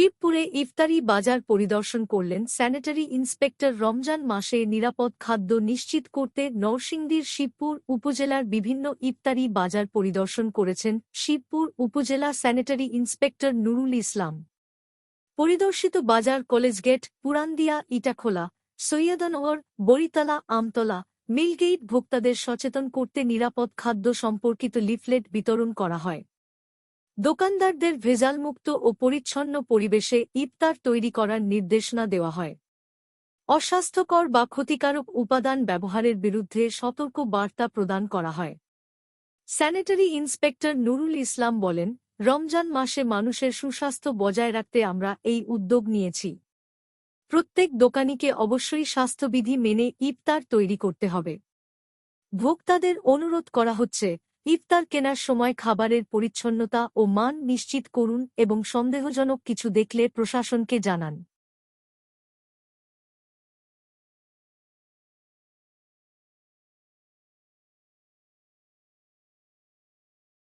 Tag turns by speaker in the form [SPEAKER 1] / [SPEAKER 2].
[SPEAKER 1] শহরে ইফতারি বাজার পরিদর্শন করলেন স্যানিটারি ইন্সপেক্টর রমজান মাসে নিরাপদ খাদ্য নিশ্চিত করতে নরসিংদীর শিবপুর উপজেলার বিভিন্ন ইফতারি বাজার পরিদর্শন করেছেন শিবপুর উপজেলা স্যানিটারি ইন্সপেক্টর নুরুল ইসলাম। পরিদর্শিত বাজার college gate, Purandia, Itakhola, Syednagar, Boritola, Amtola, mill gate ভোক্তাদের সচেতন করতে নিরাপদ খাদ্য সম্পর্কিত লিফলেট বিতরণ করা হয়। দোকানদারদের ভেজালমুক্ত ও পরিচ্ছন্ন পরিবেশে ইফতার তৈরি করার নির্দেশনা দেওয়া হয়। অস্বাস্থ্যকর বা ক্ষতিকারক উপাদান ব্যবহারের বিরুদ্ধে সতর্ক বার্তা প্রদান করা হয়। স্যানিটারি ইন্সপেক্টর নুরুল ইসলাম বলেন, রমজান মাসে মানুষের সুস্বাস্থ্য বজায় রাখতে আমরা এই উদ্যোগ নিয়েছি। প্রত্যেক দোকানিকে অবশ্যই স্বাস্থ্যবিধি মেনে ইফতার তৈরি করতে হবে। ভোক্তাদের অনুরোধ করা হচ্ছে ইফতার কেনার সময় খাবারের পরিচ্ছন্নতা ও মান নিশ্চিত করুন এবং সন্দেহজনক কিছু দেখলে প্রশাসনকে জানান।